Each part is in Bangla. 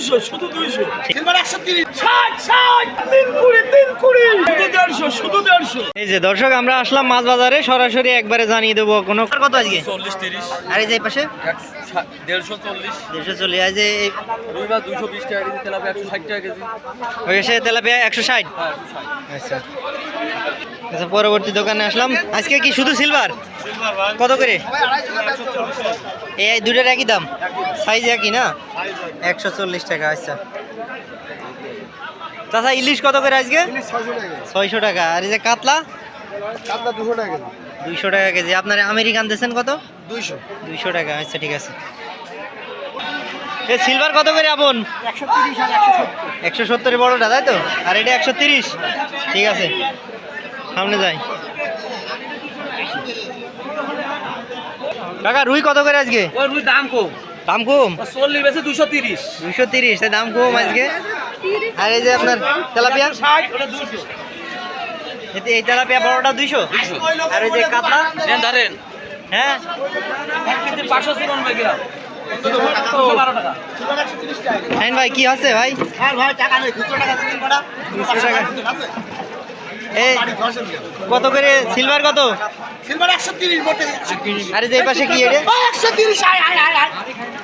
দুইশো শুধু দুইশো। সিলভার একশো তিরিশ। ষাট ষাট। তিন কুড়ি তিন কুড়ি। শুধু দেড়শো শুধু দেড়শো। এই যে দর্শক আমরা আসলাম মাছ বাজারে সরাসরি একবারে জানিয়ে দেবো কোনো আর কত আজকে? চল্লিশ তিরিশ। আর এই যে এই পাশে? দেড়শো চল্লিশ। দেড়শো চল্লিশ। আর যে এই দুই দুইশো বিশ টাকা কেজি তেলাপি একশো ষাট টাকা কেজি। ওই পাশে তেলাপিয়া একশো হ্যাঁ একশো ষাট। আচ্ছা। আচ্ছা পরবর্তী দোকানে আসলাম। আজকে কি শুধু সিলভার? কত করে? এই দুটার একই দাম। সাইজ একই না? একশো চল্লিশ টাকা আচ্ছা। তাছাড়া ইলিশ কত করে আজকে? ছয়শো টাকা। আর এই যে কাতলা? দুশো টাকা কেজি। দুইশো টাকা কেজি। আপনার আমেরিকান দিয়েছেন কত? দুইশো। দুইশো টাকা আচ্ছা ঠিক আছে। এ সিলভার কত করে আপন? একশো সত্তর। বড়টা তাই তো? আর এটা একশো তিরিশ? ঠিক আছে। সামনে যাই। কাকা রুই কত করে আজকে? রুই দাম কম। দাম কম? চল্লিশ বেশি দুশো তিরিশ। দুইশো তিরিশ দাম কম আজকে? আর এই যে আপনার তেলাপিয়া? দুশো এই তেলাপিয়া বড়টা দুইশো? আর ওই যে কাতলা? ধরেন। হ্যাঁ? পাঁচশো দুশো শাহিন ভাই কি আছে ভাই? হ্যাঁ ভাই টাকা নেই খুচরো টাকা দিন কটা দুশো টাকা। এই কত করে? সিলভার কত? সিলভার একশো তিরিশ বটে আর এই যে পাশে কি এটা? একশো তিরিশ আয় আয় আয় আয়।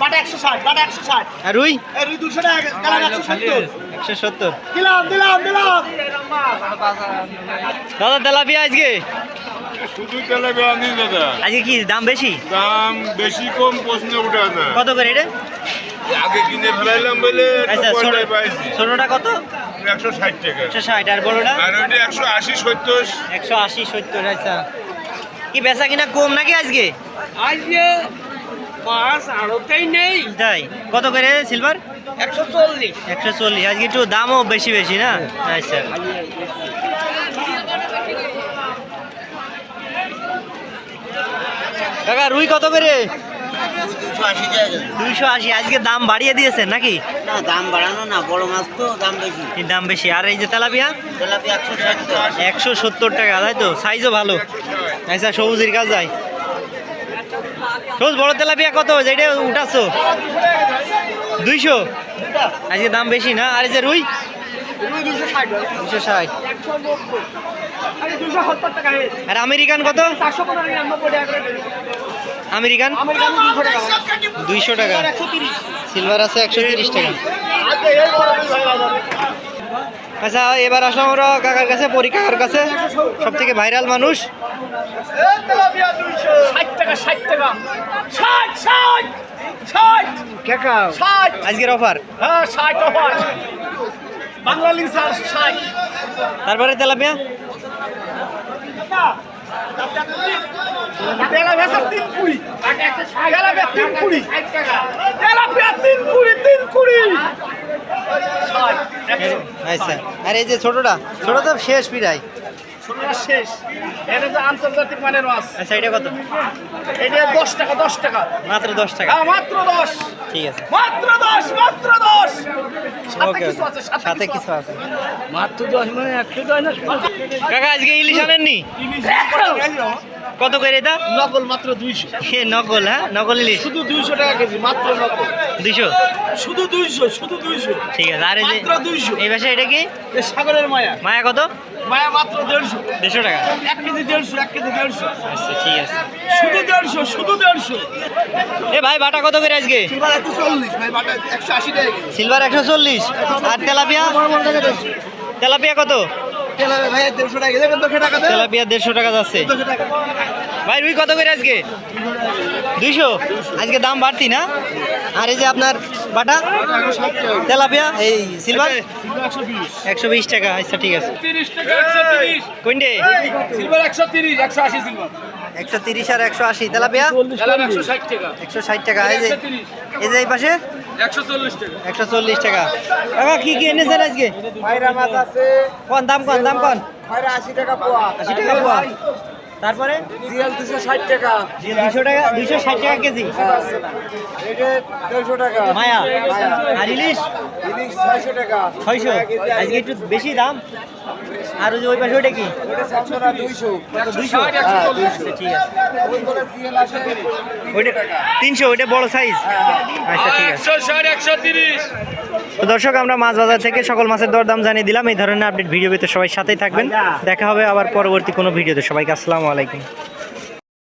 বাটা একশো ষাট বাটা একশো ষাট। আর রুই? রুই দুশো টাকা একশো সত্তর। একশো সত্তর। দিলাম দিলাম দিলাম। দাদা তেলাপিয়া আজকে? শুধু তেলাপিয়া আনি দাদা। আজকে কি দাম বেশি? দাম বেশি কম প্রশ্ন উঠে না। কত করে এটা? আগে কিনে ফেলাইলাম বলে আচ্ছা ছোটটা কত? একশো ষাট টাকা। একশো ষাট আর বড়টা আর ওইটা একশো আশি সত্তর। একশো আশি সত্তর আচ্ছা। কি বেচা কিনা কম নাকি আজকে? আজকে মাছ আড়তেই নেই। তাই? কত করে সিলভার একশো চল্লিশ। একশো চল্লিশ আজকে একটু দামও বেশি বেশি না? আচ্ছা। কাকা রুই কত করে? দুইশো আশি আজকে দাম বাড়িয়ে দিয়েছেন নাকি? না দাম বাড়ানো না বড় মাছ তো দাম বেশি। দাম বেশি আর এই যে তেলাপিয়া? তেলাপি একশো ষাট একশো সত্তর টাকা তাই তো? সাইজও ভালো। আচ্ছা সবুজের কাজ যায়। সবুজ বড় তেলাপিয়া কত যেটা উঠাচ্ছ? দুইশো? আজকে দাম বেশি না? আর এই যে রুই? দুশো ষাট। আর আমেরিকান কত? আমেরিকান? দুইশো টাকা। সিলভার আছে একশো তিরিশ টাকা। আচ্ছা এবার আসলাম আমরা কাকার কাছে পরি কাকার কাছে। সব থেকে ভাইরাল মানুষ। আজকের অফার হ্যাঁ তারপরে তেলাপিয়া? তেলাপিয়া তিন কুড়ি। তেলাপিয়া তিন কুড়ি। তেলাপিয়া তিন কুড়ি তিন কুড়ি। আচ্ছা আর এই যে ছোটটা ছোট তো শেষ পিড়াই ষোলোটা শেষ। এটা যে আন্তর্জাতিক মানের মাছ। আচ্ছা এটা কত? এটা দশ টাকা দশ টাকা। মাত্র দশ টাকা। হ্যাঁ মাত্র দশ। ঠিক আছে। মাত্র দশ মাত্র দশ। সাথে কিছু আছে সাথে কিছু আছে। মাত্র দশ মানে একশো দশ না? কাকা আজকে ইলিশ আনেননি? কত করে এটা নকল মাত্র দুইশো। এ নকল হ্যাঁ? নকল ইলিশ। শুধু দুইশো টাকা কেজি মাত্র নকল দুইশো? শুধু দুইশো শুধু দুইশো। ঠিক আছে আর এই যে 200 এই পাশে এটা কি? এ সাগরের মায়া। মায়া কত? মায়া মাত্র দেড়শো। দেড়শো টাকা। এক কেজি দেড়শো এক কেজি দেড়শো। আচ্ছা ঠিক আছে। শুধু দেড়শো শুধু দেড়শো। এ ভাই বাটা কত করে আজকে? সিলভার একশো চল্লিশ ভাই বাটা একশো আশি টাকা সিলভার একশো চল্লিশ। আর তেলাপিয়া? তেলাপিয়া কত? তেলাপিয়া দেড়শো টাকা। যাচ্ছে। ভাই রুই কত করে আজকে? দুইশো? আজকে দাম বাড়তি না? আর এই যে আপনার বাটা? তেলাপিয়া? এই সিলভার? একশো বিশ টাকা। আচ্ছা ঠিক আছে। তিরিশ একশো তিরিশ। আর একশো আশি। তেলাপিয়া? একশো ষাট টাকা। একশো ষাট টাকা। এই যে এই যে এই পাশে? একশো চল্লিশ টাকা। কাকা কি কি এনেছেন আজকে? মাছ আছে। কোন দাম কোন দাম কোন? পায়রা আশি টাকা পোয়া। আশি টাকা পোয়া। তারপরে? জিএল দুশো ষাট টাকা। দুশো টাকা দুইশো ষাট টাকা কেজি। এটা দেড়শো টাকা। মায়া। আর ইলিশ? ইলিশ ছয়শো টাকা। ছয়শো। আজকে একটু বেশি দাম? আর ওই যে ওই পাশে কি? তিনশো, ওইটা বড় সাইজ আচ্ছা ঠিক আছে। দর্শক, আমরা মাছ বাজার থেকে সকল মাছের দরদাম জানিয়ে দিলাম। এই ধরনের আপডেট ভিডিও পেতে সবাই সাথেই থাকবেন। দেখা হবে আবার পরবর্তী কোনো ভিডিওতে সবাইকে আসসালামু আলাইকুম।